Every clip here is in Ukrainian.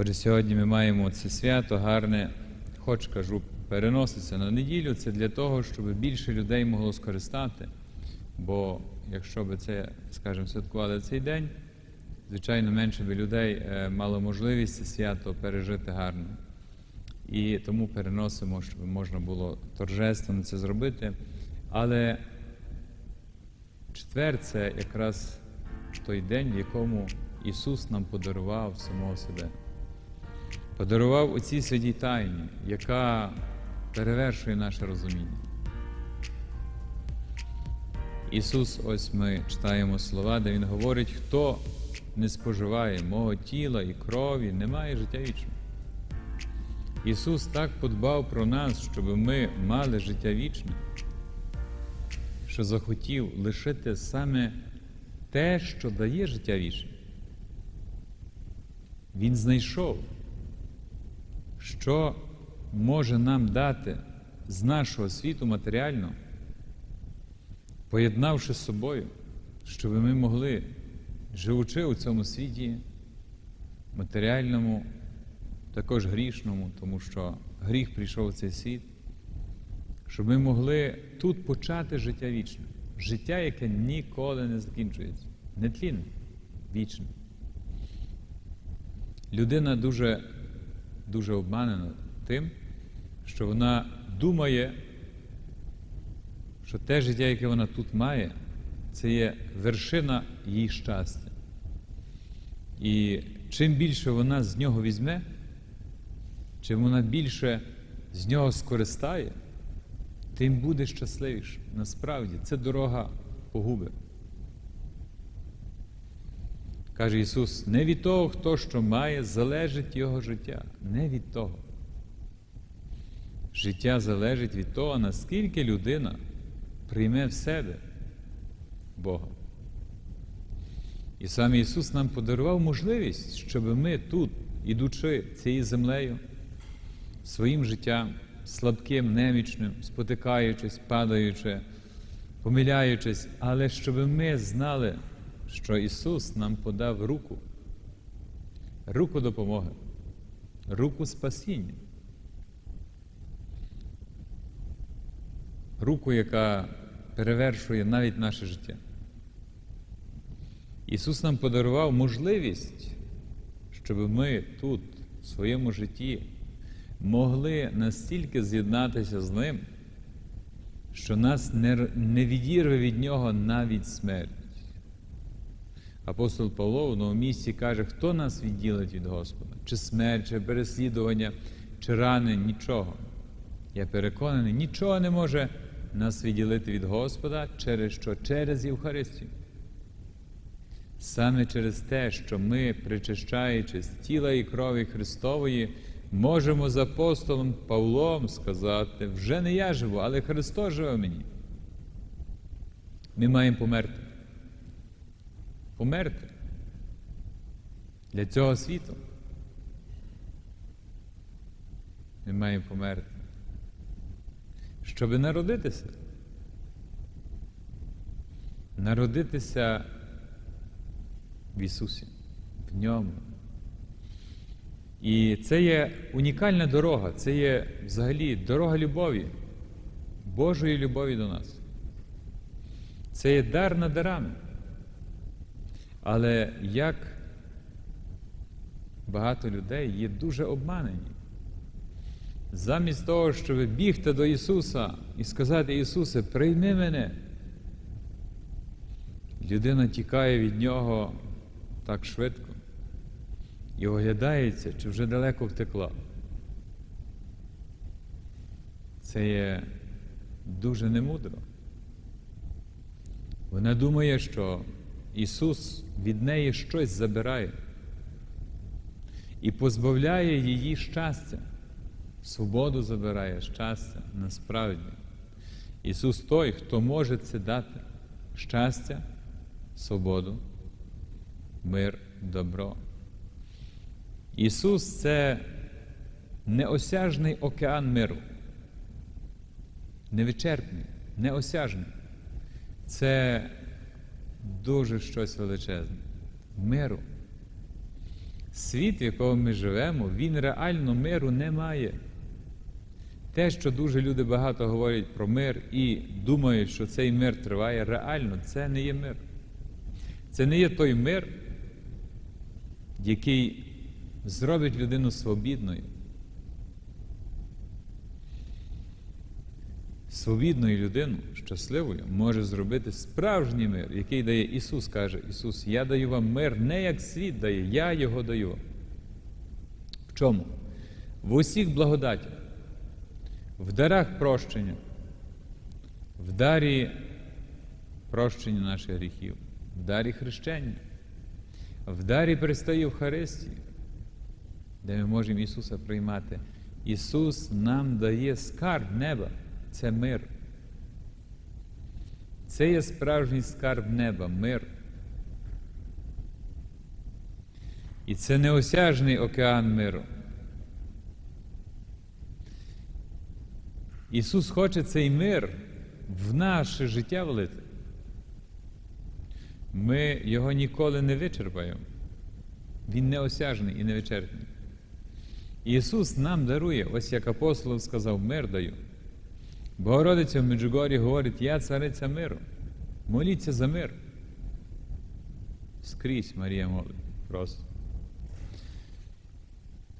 Отже, сьогодні ми маємо це свято гарне, хоч кажу, переноситься на неділю. Це для того, щоб більше людей могло скористати. Бо якщо би це, скажімо, святкували цей день, звичайно, менше би людей е, мало можливість це свято пережити гарно. І тому переносимо, щоб можна було торжественно це зробити. Але четвер це якраз той день, в якому Ісус нам подарував самого себе. Подарував у цій святій тайні, яка перевершує наше розуміння. Ісус, ось ми читаємо слова, де Він говорить, хто не споживає мого тіла і крові, не має життя вічного. Ісус так подбав про нас, щоб ми мали життя вічне, що захотів лишити саме те, що дає життя вічне. Він знайшов, що може нам дати з нашого світу матеріального, поєднавши з собою, щоб ми могли, живучи у цьому світі, матеріальному, також грішному, тому що гріх прийшов в цей світ, щоб ми могли тут почати життя вічне, життя, яке ніколи не закінчується, не тлінне, вічне. Людина дуже, дуже обманена тим, що вона думає, що те життя, яке вона тут має, це є вершина її щастя. І чим більше вона з нього візьме, чим вона більше з нього скористає, тим буде щасливіше. Насправді це дорога погуби. Каже Ісус, не від того, хто що має, залежить Його життя. Не від того. Життя залежить від того, наскільки людина прийме в себе Бога. І саме Ісус нам подарував можливість, щоб ми тут, ідучи цією землею, своїм життям, слабким, немічним, спотикаючись, падаючи, помиляючись, але щоб ми знали, що Ісус нам подав руку, руку допомоги, руку спасіння, руку, яка перевершує навіть наше життя. Ісус нам подарував можливість, щоб ми тут, в своєму житті, могли настільки з'єднатися з Ним, що нас не, відірве від Нього навіть смерть. Апостол Павло в новому місці каже, хто нас відділить від Господа? Чи смерть, чи переслідування, чи рани, нічого. Я переконаний, нічого не може нас відділити від Господа через що? Через Євхаристію. Саме через те, що ми, причащаючись тіла і крові Христової, можемо з апостолом Павлом сказати, вже не я живу, але Христос живе в мені. Ми маємо померти. Померти для цього світу. Ми маємо померти. Щоб народитися. Народитися в Ісусі, в Ньому. І це є унікальна дорога, це є взагалі дорога любові, Божої любові до нас. Це є дар над дарами. Але як багато людей є дуже обманені. Замість того, щоб бігти до Ісуса і сказати, Ісусе, прийми мене, людина тікає від Нього так швидко і оглядається, чи вже далеко втекла. Це є дуже немудро. Вона думає, що Ісус від неї щось забирає і позбавляє її щастя, свободу забирає щастя насправді. Ісус той, хто може це дати щастя, свободу, мир, добро. Ісус це неосяжний океан миру, невичерпний, неосяжний. Це дуже щось величезне. Миру. Світ, в якому ми живемо, він реально миру не має. Те, що дуже люди багато говорять про мир і думають, що цей мир триває, реально це не є мир. Це не є той мир, який зробить людину свобідною. Свобідною людину, щасливою, може зробити справжній мир, який дає Ісус, каже Ісус, я даю вам мир не як світ дає, я його даю. В чому? В усіх благодатях, в дарах прощення, в дарі прощення наших гріхів, в дарі хрещення, в дарі Престої Євхаристії, де ми можемо Ісуса приймати. Ісус нам дає скарб неба, це мир. Це є справжній скарб неба, мир. І це неосяжний океан миру. Ісус хоче цей мир в наше життя влити. Ми його ніколи не вичерпаємо. Він неосяжний і невичерпний. Ісус нам дарує, ось як апостол сказав, мир даю. Богородиця в Меджугорі говорить, я цариця миру. Моліться за мир. Скрізь Марія молить просто.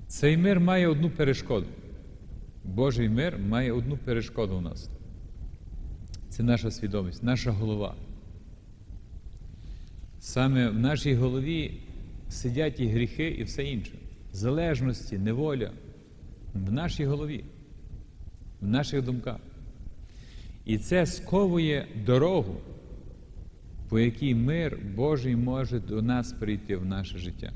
Цей мир має одну перешкоду. Божий мир має одну перешкоду у нас. Це наша свідомість, наша голова. Саме в нашій голові сидять і гріхи, і все інше. Залежності, неволя. В нашій голові, в наших думках. І це сковує дорогу, по якій мир Божий може до нас прийти в наше життя.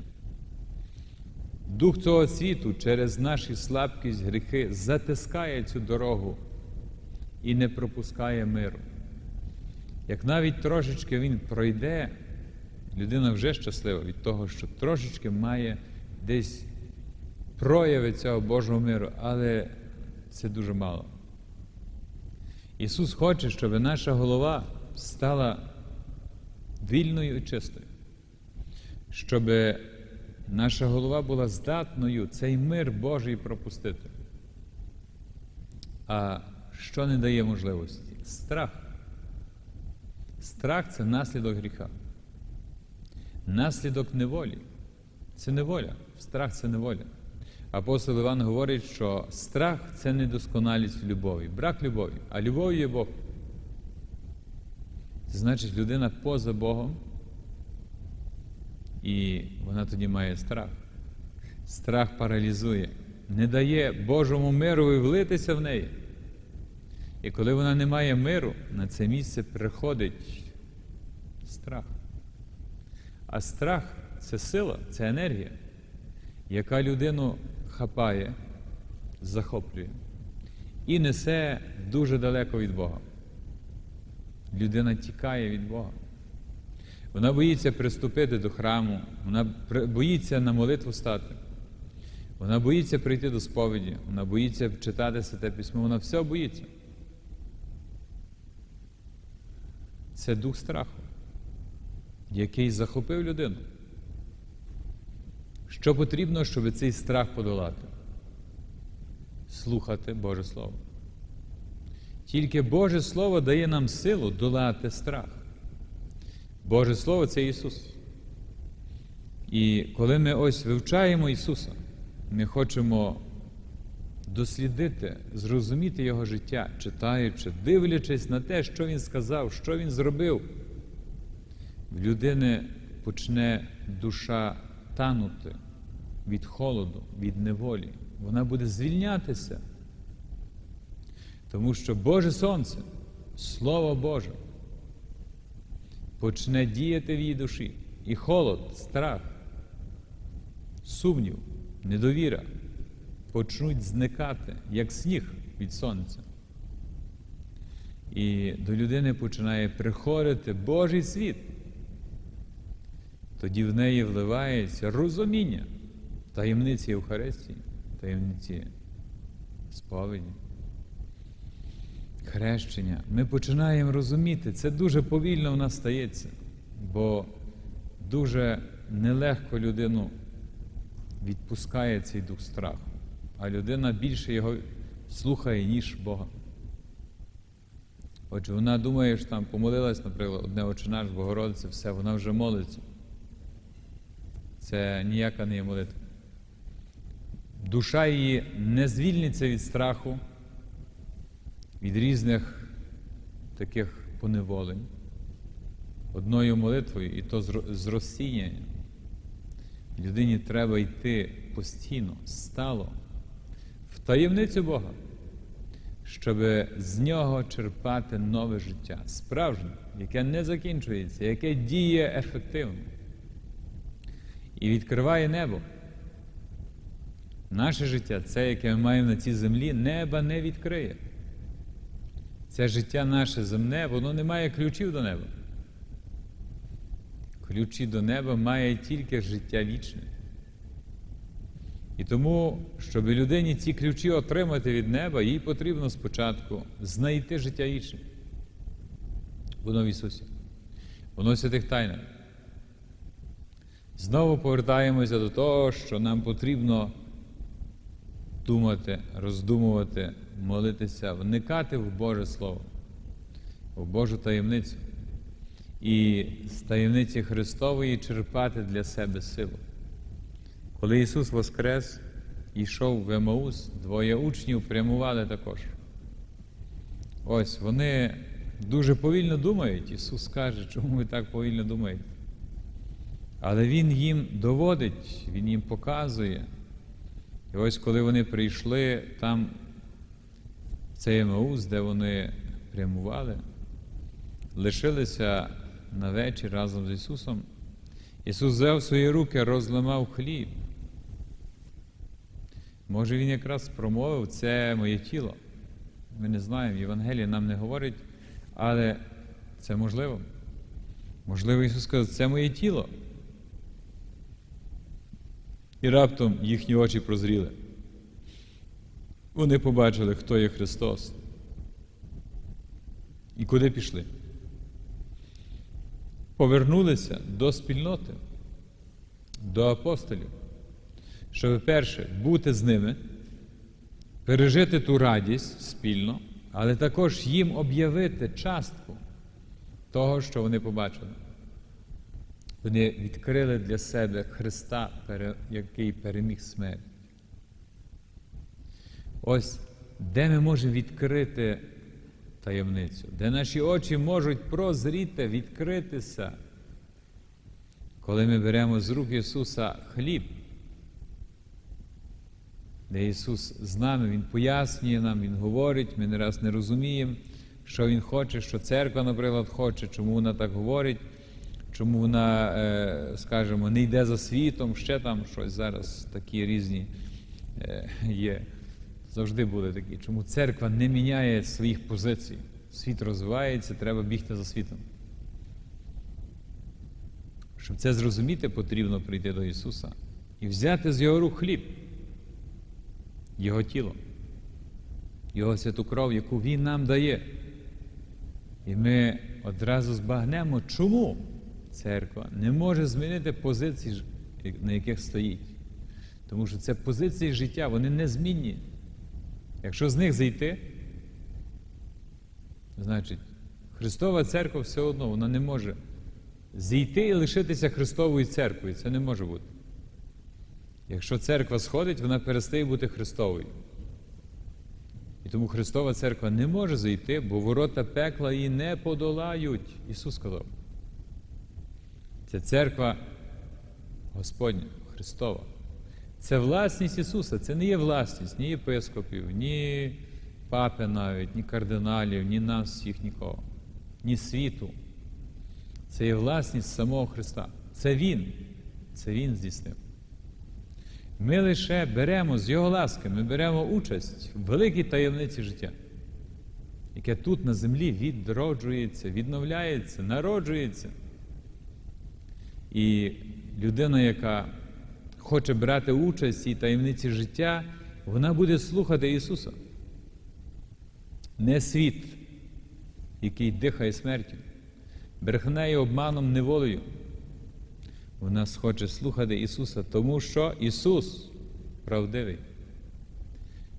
Дух цього світу через нашу слабкість, гріхи затискає цю дорогу і не пропускає миру. Як навіть трошечки він пройде, людина вже щаслива від того, що трошечки має десь прояви цього Божого миру, але це дуже мало. Ісус хоче, щоб наша голова стала вільною і чистою, щоб наша голова була здатною цей мир Божий пропустити. А що не дає можливості? Страх. Страх це наслідок гріха. Наслідок неволі. Це неволя. Страх це неволя. Апостол Іван говорить, що страх це недосконалість любові, брак любові, а любов є Бог. Це значить, людина поза Богом, і вона тоді має страх. Страх паралізує, не дає Божому миру влитися в неї. І коли вона не має миру, на це місце приходить страх. А страх це сила, це енергія, яка людину хапає, захоплює і несе дуже далеко від Бога. Людина тікає від Бога. Вона боїться приступити до храму, вона боїться на молитву стати, вона боїться прийти до сповіді, вона боїться читати святе письмо, вона все боїться. Це дух страху, який захопив людину. Що потрібно, щоб цей страх подолати? Слухати Боже Слово. Тільки Боже Слово дає нам силу долати страх. Боже Слово це Ісус. І коли ми ось вивчаємо Ісуса, ми хочемо дослідити, зрозуміти Його життя, читаючи, дивлячись на те, що Він сказав, що Він зробив, в людини почне душа танути від холоду, від неволі. Вона буде звільнятися. Тому що Боже Сонце, Слово Боже, почне діяти в її душі. І холод, страх, сумнів, недовіра почнуть зникати, як сніг від сонця. І до людини починає приходити Божий світ. Тоді в неї вливається розуміння таємниці Євхаристії, таємниці сповіді, хрещення. Ми починаємо розуміти, це дуже повільно в нас стається, бо дуже нелегко людину відпускає цей дух страху, а людина більше його слухає, ніж Бога. Отже, вона думає, що там помолилась, наприклад, одне очі наш, Богородиця, все, вона вже молиться. Це ніяка не є молитва. Душа її не звільниться від страху, від різних таких поневолень. Одною молитвою, і то з- розсіяння. Людині треба йти постійно, стало, в таємницю Бога, щоб з нього черпати нове життя, справжнє, яке не закінчується, яке діє ефективно і відкриває небо. Наше життя, це, яке ми маємо на цій землі, неба не відкриє. Це життя наше земне, воно не має ключів до неба. Ключі до неба має тільки життя вічне. І тому, щоб людині ці ключі отримати від неба, їй потрібно спочатку знайти життя вічне. Воно в Ісусі. Воно в святих тайнах. Знову повертаємося до того, що нам потрібно думати, роздумувати, молитися, вникати в Боже Слово, в Божу таємницю і з таємниці Христової черпати для себе силу. Коли Ісус Воскрес йшов в Емаус, двоє учнів прямували також. Ось вони дуже повільно думають. Ісус каже, чому ви так повільно думаєте? Але Він їм доводить, Він їм показує. І ось коли вони прийшли там, в цей Емаус, де вони прямували, лишилися на вечір разом з Ісусом, Ісус взяв свої руки, розламав хліб. Може, Він якраз промовив, це моє тіло. Ми не знаємо, Євангелія нам не говорить, але це можливо. Можливо, Ісус сказав, це моє тіло. І раптом їхні очі прозріли. Вони побачили, хто є Христос. І куди пішли? Повернулися до спільноти, до апостолів, щоб перше бути з ними, пережити ту радість спільно, але також їм об'явити частку того, що вони побачили. Вони відкрили для себе Христа, який переміг смерть. Ось де ми можемо відкрити таємницю, де наші очі можуть прозріти, відкритися, коли ми беремо з рук Ісуса хліб, де Ісус з нами, Він пояснює нам, Він говорить, ми не раз не розуміємо, що Він хоче, що церква, наприклад, хоче, чому вона так говорить, чому вона, е, скажімо, не йде за світом, ще там щось зараз такі різні е, є. Завжди були такі. Чому церква не міняє своїх позицій? Світ розвивається, треба бігти за світом. Щоб це зрозуміти, потрібно прийти до Ісуса і взяти з Його рук хліб, Його тіло, Його святу кров, яку Він нам дає. І ми одразу збагнемо, чому церква не може змінити позиції, на яких стоїть. Тому що це позиції життя, вони незмінні. Якщо з них зайти, значить, Христова церква все одно вона не може зійти і лишитися Христовою церквою. Це не може бути. Якщо церква сходить, вона перестає бути Христовою. І тому Христова церква не може зайти, бо ворота пекла її не подолають. Ісус сказав. Це церква Господня, Христова. Це власність Ісуса, це не є власність ні єпископів, ні папи навіть, ні кардиналів, ні нас всіх, нікого, ні світу. Це є власність самого Христа. Це Він. Це Він здійснив. Ми лише беремо з Його ласки, ми беремо участь в великій таємниці життя, яке тут на землі відроджується, відновляється, народжується. І людина, яка хоче брати участь в цій таємниці життя, вона буде слухати Ісуса. Не світ, який дихає смертю, брехнею, обманом, неволею. в нас хоче слухати Ісуса, тому що Ісус правдивий.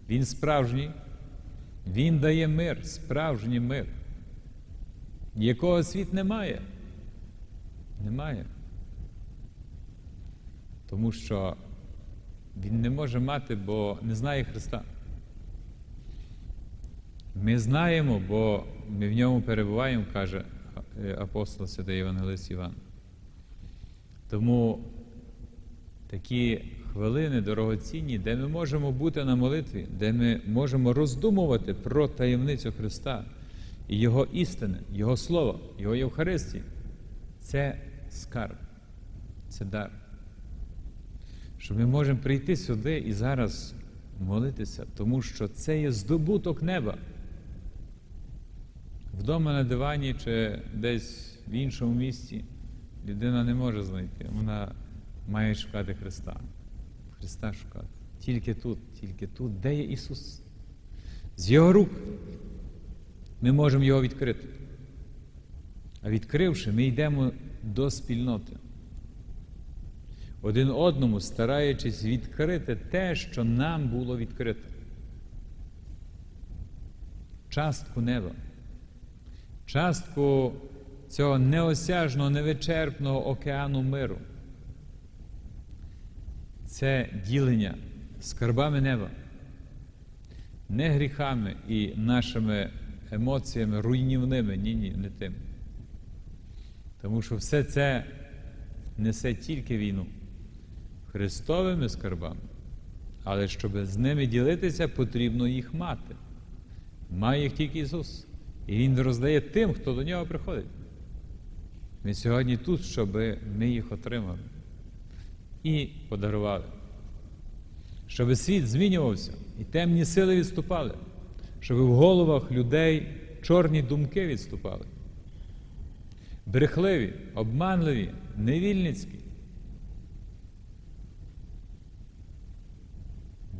Він справжній, Він дає мир, справжній мир, якого світ не має. Немає. Тому що Він не може мати, бо не знає Христа. Ми знаємо, бо ми в ньому перебуваємо, каже е, апостол Святий Євангелист Іван. Тому такі хвилини дорогоцінні, де ми можемо бути на молитві, де ми можемо роздумувати про таємницю Христа і Його істини, Його Слово, Його Євхаристії, це скарб, це дар. Що ми можемо прийти сюди і зараз молитися, тому що це є здобуток неба. Вдома на дивані чи десь в іншому місці людина не може знайти. Вона має шукати Христа. Христа шукати. Тільки тут, тільки тут, де є Ісус. З Його рук ми можемо Його відкрити. А відкривши, ми йдемо до спільноти. Один одному стараючись відкрити те, що нам було відкрите. Частку неба частку цього неосяжного, невичерпного океану миру. Це ділення скарбами неба, не гріхами і нашими емоціями руйнівними, ні, ні, не тим. Тому що все це несе тільки війну Христовими скарбами, але щоб з ними ділитися, потрібно їх мати. Має їх тільки Ісус. І Він роздає тим, хто до нього приходить. Ми сьогодні тут, щоб ми їх отримали і подарували. Щоб світ змінювався і темні сили відступали, щоб в головах людей чорні думки відступали. Брехливі, обманливі, невільницькі.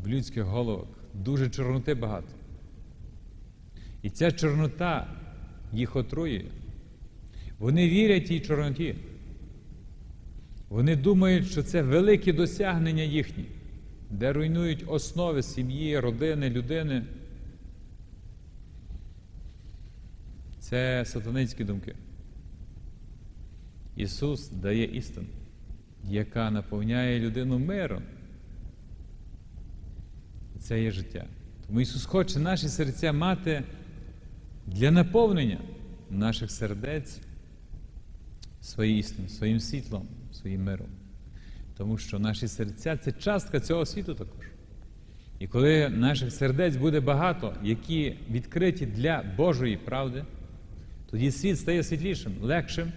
В людських головах дуже чорноти багато. І ця чорнота їх отруює. Вони вірять тій чорноті. Вони думають, що це великі досягнення їхні, де руйнують основи сім'ї, родини, людини. Це сатанинські думки. Ісус дає істину, яка наповняє людину миром. Це є життя. Тому Ісус хоче наші серця мати для наповнення наших сердець своєю істиною, своїм світлом, своїм миром. Тому що наші серця це частка цього світу також. І коли наших сердець буде багато, які відкриті для Божої правди, тоді світ стає світлішим, легшим,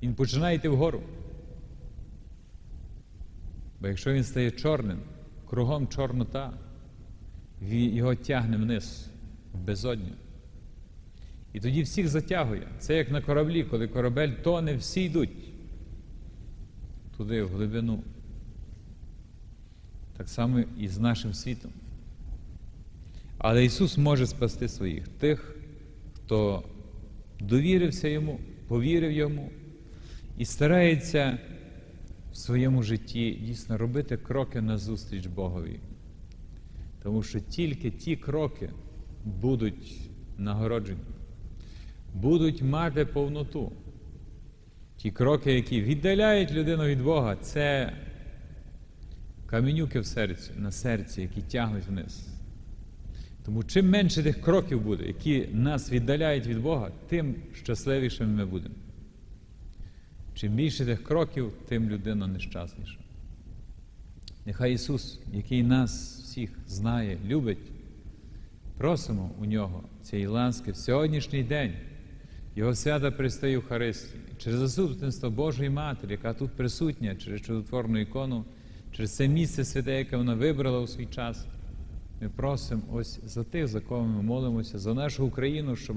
і він починає йти вгору. Бо якщо він стає чорним, кругом чорнота, його тягне вниз, в безодню. І тоді всіх затягує. Це як на кораблі, коли корабель тоне, всі йдуть туди, в глибину. Так само і з нашим світом. Але Ісус може спасти своїх, тих, хто довірився Йому, повірив Йому і старається в своєму житті дійсно робити кроки назустріч Богові. Тому що тільки ті кроки будуть нагороджені будуть мати повноту. Ті кроки, які віддаляють людину від Бога, це каменюки в серці, на серці, які тягнуть вниз. Тому чим менше тих кроків буде, які нас віддаляють від Бога, тим щасливішими ми будемо. Чим більше тих кроків, тим людина нещасніша. Нехай Ісус, який нас всіх знає, любить, просимо у нього цієї ласки в сьогоднішній день. Його свята пристає в Харистії. Через заступництво Божої Матері, яка тут присутня, через чудотворну ікону, через це місце святе, яке вона вибрала у свій час. Ми просимо ось за тих, за кого ми молимося, за нашу Україну, щоб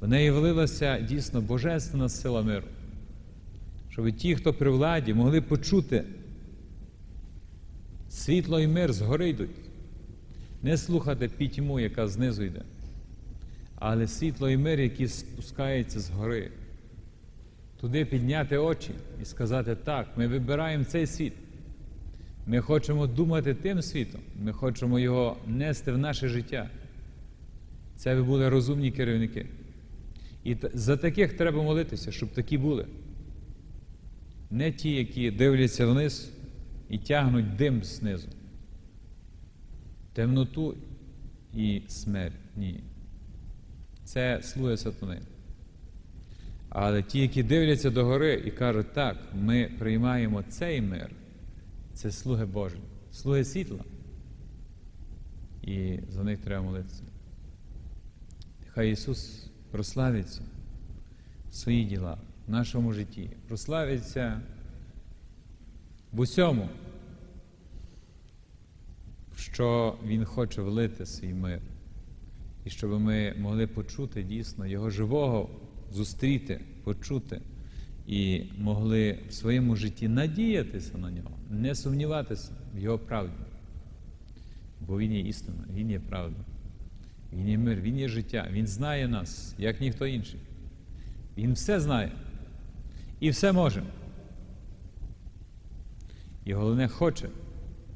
в неї влилася дійсно божественна сила миру. Щоб ті, хто при владі, могли почути світло і мир згори йдуть, не слухати пітьму, яка знизу йде але світло і мир, які спускаються з гори. туди підняти очі і сказати, так, ми вибираємо цей світ. Ми хочемо думати тим світом, ми хочемо його нести в наше життя. Це би були розумні керівники. І за таких треба молитися, щоб такі були. Не ті, які дивляться вниз і тягнуть дим знизу. Темноту і смерть. Ні. Це слуги сатани. Але ті, які дивляться догори і кажуть, так, ми приймаємо цей мир, це слуги Божі, слуги світла. І за них треба молитися. Хай Ісус прославиться свої діла в нашому житті, прославиться в усьому, що Він хоче влити свій мир. І щоб ми могли почути дійсно Його живого, зустріти, почути і могли в своєму житті надіятися на нього, не сумніватися в Його правді. Бо Він є істина, Він є правда, Він є мир, Він є життя, Він знає нас, як ніхто інший. Він все знає і все може. І головне, хоче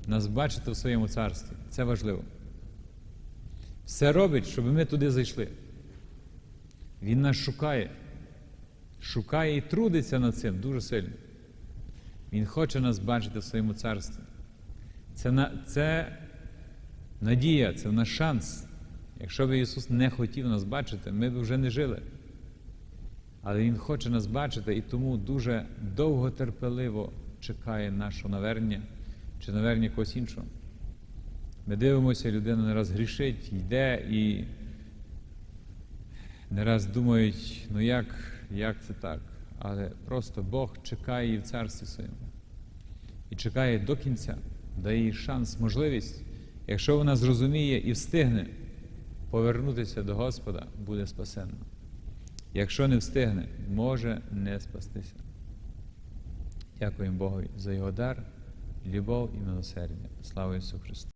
нас бачити в своєму царстві. Це важливо. Все робить, щоб ми туди зайшли. Він нас шукає. Шукає і трудиться над цим дуже сильно. Він хоче нас бачити в своєму царстві. Це, на, це надія, це наш шанс. Якщо б Ісус не хотів нас бачити, ми б вже не жили. Але Він хоче нас бачити і тому дуже довготерпеливо чекає нашого навернення чи навернення когось іншого. Ми дивимося, людина не раз грішить, йде і не раз думають, ну як, як це так? Але просто Бог чекає її в царстві своєму. І чекає до кінця, дає їй шанс, можливість. Якщо вона зрозуміє і встигне повернутися до Господа, буде спасена. Якщо не встигне, може не спастися. Дякуємо Богу за його дар, любов і милосердя. Слава Ісусу Христу!